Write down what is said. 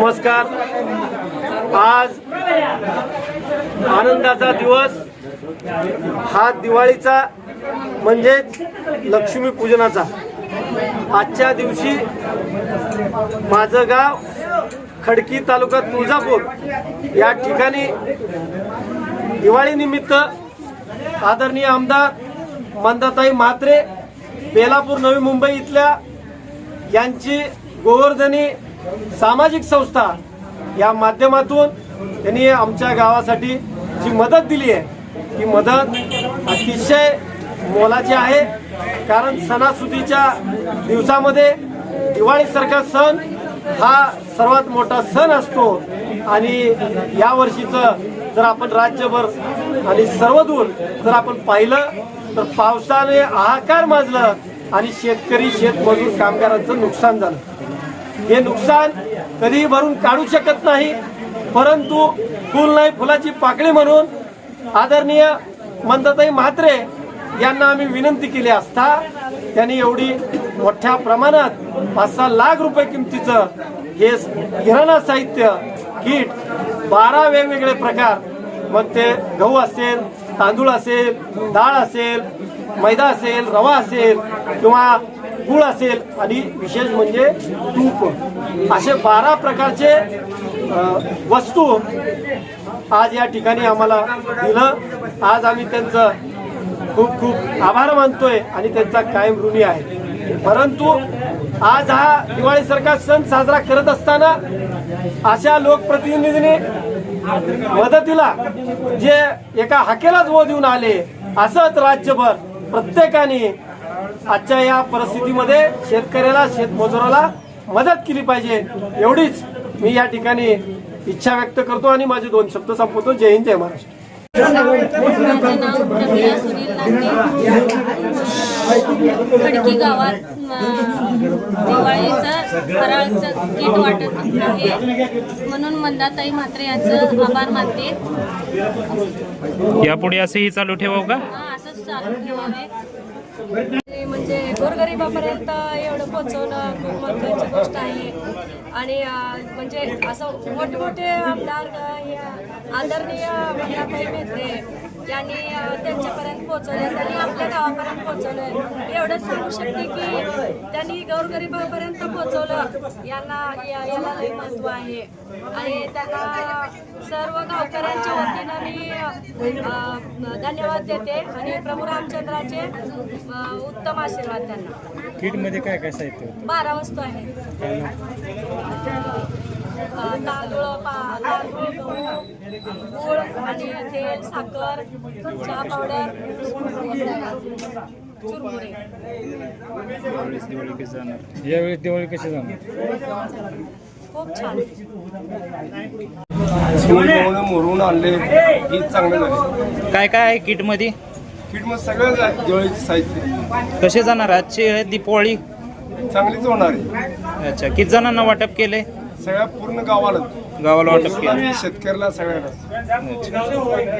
नमस्कार. आज आनंदाचा दिवस. हा दिवाळीचा म्हणजेच लक्ष्मीपूजनाचा आजच्या दिवशी माझं गाव खडकी तालुका तुळजापूर या ठिकाणी दिवाळीनिमित्त आदरणीय आमदार मंदाताई म्हात्रे बेलापूर नवी मुंबई इथल्या यांची गोवर्धनी सामाजिक संस्था या माध्यमातून त्यांनी आमच्या गावासाठी जी मदत दिली आहे ती मदत अतिशय मोलाची आहे. कारण सणासुदीच्या दिवसामध्ये दिवाळीसारखा सण हा सर्वात मोठा सण असतो. आणि या वर्षीचं जर आपण राज्यभर आणि सर्वदूर जर आपण पाहिलं तर पावसाने हाहाकार माजलं आणि शेतकरी शेतमजूर कामगारांचं नुकसान झालं. हे नुकसान कधीही भरून काढू शकत नाही. परंतु फुल नाही फुलाची पाकळी म्हणून आदरणीय मंदताई म्हात्रे यांना आम्ही विनंती केली असता त्यांनी एवढी मोठ्या प्रमाणात पाच सहा लाख रुपये किमतीचं हे किराणा साहित्य किट बारा वेगवेगळे प्रकार मग ते गहू असेल तांदूळ असेल डाळ असेल मैदा असेल रवा असेल किंवा गुळ असेल आणि विशेष म्हणजे तूप असे बारा प्रकारचे वस्तू आज या ठिकाणी आम्हाला दिलं. आज आम्ही त्यांचं खूप खूप आभार मानतोय आणि त्यांचा कायम ऋणी आहे. परंतु आज हा दिवाळीसारखा सण साजरा करत असताना अशा लोकप्रतिनिधीने मदतीला जे एका हाकेलाच वो देऊन आले असंच राज्यभर प्रत्येकाने आजच्या या परिस्थितीमध्ये शेतकऱ्याला शेतमजुराला मदत केली पाहिजे. एवढीच मी या ठिकाणी इच्छा व्यक्त करतो आणि माझे दोन शब्द संपवतो. जय हिंद जय महाराष्ट्र. खडकी गावात दिवाळीचं फराळचं किट वाटत आहे. म्हणून मंदाताई म्हात्रे यांचं आभार मानते. यापुढे असेही चालू ठेवावं का? हा, असंच चालू ठेवावे. म्हणजे गोरगरिबापर्यंत एवढं पोहोचवणं खूप महत्त्वाची गोष्ट आहे. आणि म्हणजे असं मोठमोठे आमदार आदरणीय मंदाताई मेत्रे यांनी त्यांच्यापर्यंत पोहोचवलं त्यांनी आपल्या गावापर्यंत पोहोचवलं एवढंच सांगू शकते की त्यांनी गौरगरिबापर्यंत पोहोचवलं. यांना याला लई महत्त्व आहे. आणि त्यांना सर्व गावकऱ्यांच्या वतीनं मी धन्यवाद देते. आणि प्रभू रामचंद्राचे उत्तम आशीर्वाद त्यांना. किटमध्ये काय काय बारा वस्तू आहेत अं, तांदूळ तांदूळ गहू आणि तेल साखर चहा पावडर चुरमुरे. यावेळेस दिवाळी कशी जाणार? यावेळेस दिवाळी कशी जाणार? खूप छान. शिवून मोरून आणले. ही चांगलं झाले. काय काय आहे किटमध्ये? किट मग सगळं आहे दिवाळीचे साहित्य. कसे जाणार? आजची आहे दीपावली? चांगलीच होणार आहे. अच्छा किती जणांना वाटप केले? सगळ्या पूर्ण गावाला. गावाला वाटप केलं. शेतकऱ्याला सगळ्याला. अच्छा.